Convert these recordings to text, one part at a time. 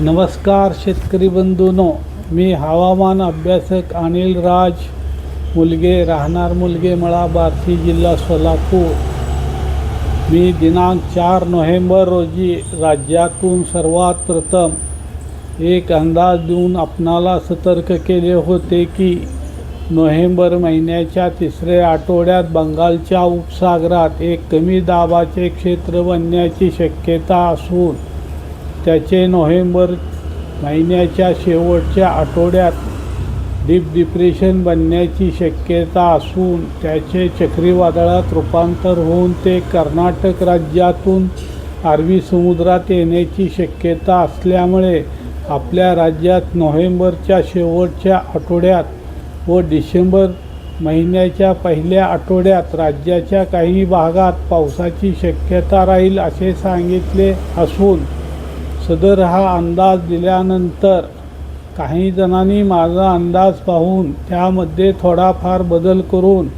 नमस्कार शेतकरी बंधूनो मी हवामान अभ्यासक अनिल राज मुलगे राहणार मुलगे मळा बार्शी जिल्हा सोलापूर. मी दिनांक चार नोव्हेंबर रोजी राज्यातून सर्वात प्रथम एक अंदाज देऊन आपणाला सतर्क केले होते की नोव्हेंबर महिन्याच्या तिसऱ्या आठवड्यात बंगालच्या उपसागरात एक कमी दाबाचे क्षेत्र बनण्याची शक्यता असून त्याचे नोव्हेंबर महिन्याच्या शेवटच्या आठवड्यात डीप डिप्रेशन बनण्याची शक्यता असून त्याचे चक्रीवादळात रूपांतर होऊन ते कर्नाटक राज्यातून अरबी समुद्रात येण्याची शक्यता असल्यामुळे आपल्या राज्यात नोव्हेंबरच्या शेवटच्या आठवड्यात व डिसेंबर महिन्याच्या पहिल्या आठवड्यात राज्याच्या काही भागात पावसाची शक्यता राहील असे सांगितले असून सदर हा अंदाज दिल्यानंतर काही जणांनी माझा अंदाज पाहून त्यामध्ये थोडाफार बदल करून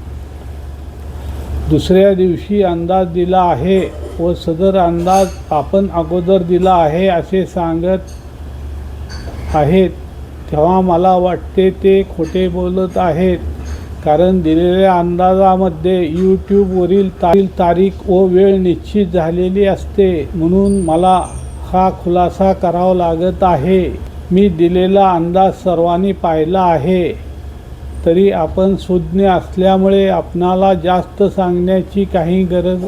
दुसऱ्या दिवशी अंदाज दिला आहे व सदर अंदाज आपण अगोदर दिला आहे असे सांगत आहेत. तेव्हा मला वाटते ते खोटे बोलत आहेत. कारण दिलेल्या अंदाजामध्ये यूट्यूबवरील तारीख तारीख व वेळ निश्चित झालेली असते म्हणून मला हा खुलासा करावा लागत आहे. मी दिलेला अंदाज सर्वांनी पाहिला आहे. तरी आपण सुज्ञ असल्यामुळे आपणाला जास्त सांगण्याची काही गरज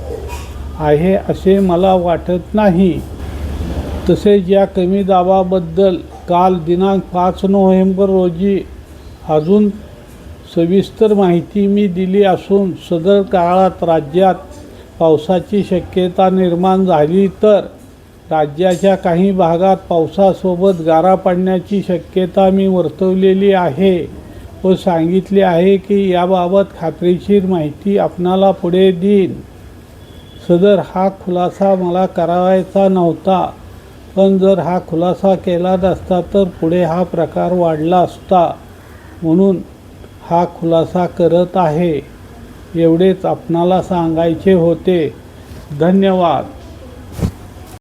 आहे असे मला वाटत नाही. तसेच या कमी दाबाबद्दल काल दिनांक पाच नोव्हेंबर रोजी अजून सविस्तर माहिती मी दिली असून सदर काळात राज्यात पावसाची शक्यता निर्माण झाली तर राज्याच्या काही भागात पावसासोबत गारा पडण्याची शक्यता मी वर्तवलेली आहे व सांगितले आहे की याबाबत खात्रीशीर माहिती आपणाला पुढे देईन. सदर हा खुलासा मला करावायचा नव्हता पण जर हा खुलासा केला नसता तर पुढे हा प्रकार वाढला असता. म्हणून हा खुलासा करत आहे. एवढेच आपणाला सांगायचे होते. धन्यवाद.